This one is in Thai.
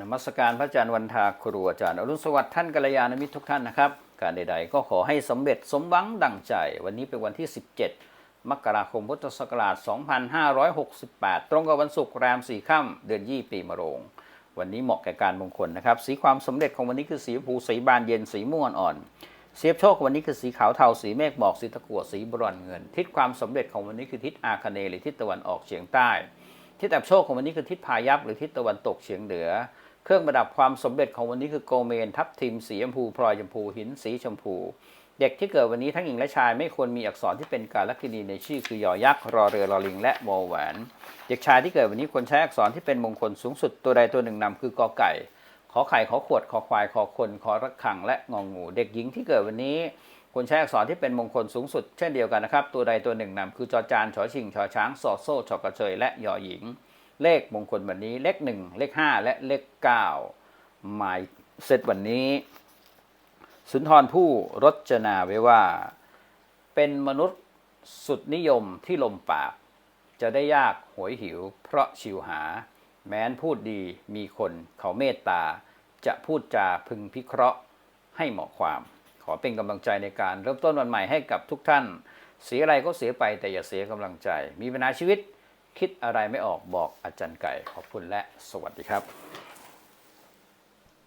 นมัสการพระอาจารย์วันทาครูอาจารย์อรุณสวัสดิ์ท่านกัลยาณมิตรทุกท่านนะครับ การใด ๆ ก็ขอให้สำเร็จสมหวังดังใจ วันนี้เป็นวันที่ 17 มกราคมพุทธศักราช 2568 ตรงกับวันศุกร์แรม4ค่ำเดือนยี่ปีมะโรง วันนี้เหมาะแก่การมงคลนะครับ สีความสำเร็จของวันนี้คือสีชมพูสีบานเย็นสีม่วงอ่อนเสียบโชควันนี้คือสีขาวเทาสีเมฆหมอกสีตะกั่วสีบรอนเงิน ทิศความสำเร็จของวันนี้คือทิศอาคเนหรือทิศตะวันออกเฉียงใต้ ทิศอับโชคของวันนี้คือทิศพายัพหรือทิศตะวันตกเฉียงเหนือ เครื่องประดับความสมเร็จของวันนี้คือโกเมน ทับทิมสีชมพูพลอยชมพูหินสีชมพู เด็กที่เกิดวันนี้ทั้งหญิงและชายไม่ควรมีอักษรที่เป็นการลักษณีในชื่อคือยอยักษ์รอเรือรอลิง และวอแหวน เด็กชายที่เกิดวันนี้ควรใช้อักษรที่เป็นมงคลสูงสุดตัวใดตัวหนึ่งนำคือกอไก่ ขอไข่ขอขวดขอควายขอคนขอระฆังและงองงู เด็กหญิงที่เกิดวันนี้ควรใช้อักษรที่เป็นมงคลสูงสุดเช่นเดียวกันนะครับ ตัวใดตัวหนึ่งนำคือจอจานชอชิงชอช้างสอดโซ่ชอกระเชยและยอหญิง เลขมงคลวันนี้เลขหนึ่งเลขห้าและเลขเก้าหมายเซตวันนี้ สุนทรผู้รจนาไว้ว่า เป็นมนุษย์สุดนิยมที่ลมปาก จะได้ยากหวยหิว เพราะชิวหา แม้นพูดดีมีคนเขาเมตตา จะพูดจาพึงพิเคราะห์ให้เหมาะความ ขอเป็นกำลังใจในการเริ่มต้นวันใหม่ให้กับทุกท่าน เสียอะไรก็เสียไปแต่อย่าเสียกำลังใจ มีปัญหาชีวิตคิดอะไรไม่ออกบอกอาจารย์ไก่ขอบคุณและสวัสดีครับ